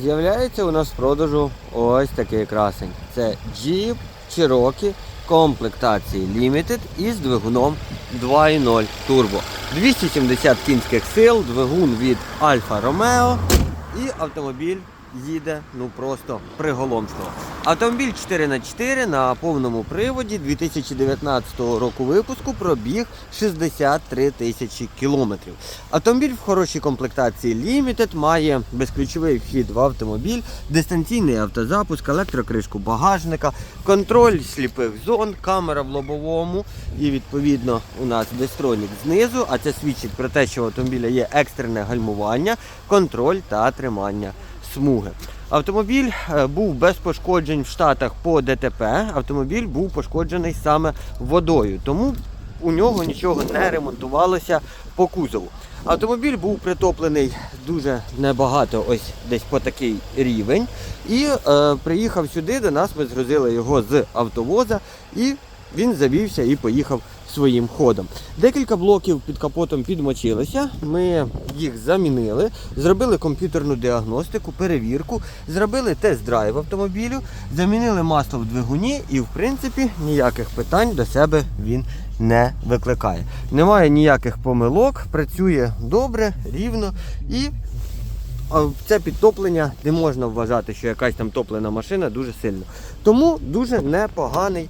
З'являється у нас в продажу ось такий красень. Це Jeep Cherokee комплектації Limited із двигуном 2.0 Turbo. 270 кінських сил, двигун від Alfa Romeo і автомобіль їде ну просто приголомшливо. Автомобіль 4х4 на повному приводі 2019 року випуску пробіг 63 тисячі кілометрів. Автомобіль в хорошій комплектації. Limited має безключовий вхід в автомобіль, дистанційний автозапуск, електрокришку багажника, контроль сліпих зон, камера в лобовому і відповідно у нас дестронік знизу, а це свідчить про те, що у автомобіля є екстрене гальмування, контроль та тримання смуги. Автомобіль е, був без пошкоджень в Штатах по ДТП. Автомобіль був пошкоджений саме водою, тому у нього нічого не ремонтувалося по кузову. Автомобіль був притоплений дуже небагато, ось десь по такий рівень. І е, приїхав сюди, до нас ми згрузили його з автовоза, і він завівся і поїхав своїм ходом. Декілька блоків під капотом підмочилися. Ми їх замінили, зробили комп'ютерну діагностику, перевірку, зробили тест-драйв автомобілю, замінили масло в двигуні і, в принципі, ніяких питань до себе він не викликає. Немає ніяких помилок, працює добре, рівно і це підтоплення не можна вважати, що якась там топлена машина дуже сильно. Тому дуже непоганий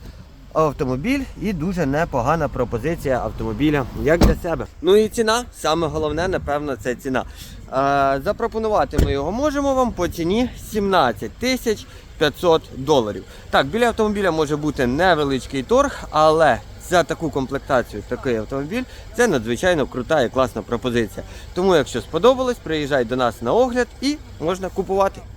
автомобіль і дуже непогана пропозиція автомобіля як для себе. Ну і ціна, саме головне, напевно, це ціна. Е, запропонувати ми його можемо вам по ціні 17 тисяч 500 доларів. Так, біля автомобіля може бути невеличкий торг, але за таку комплектацію, такий автомобіль, це надзвичайно крута і класна пропозиція. Тому, якщо сподобалось, приїжджай до нас на огляд і можна купувати.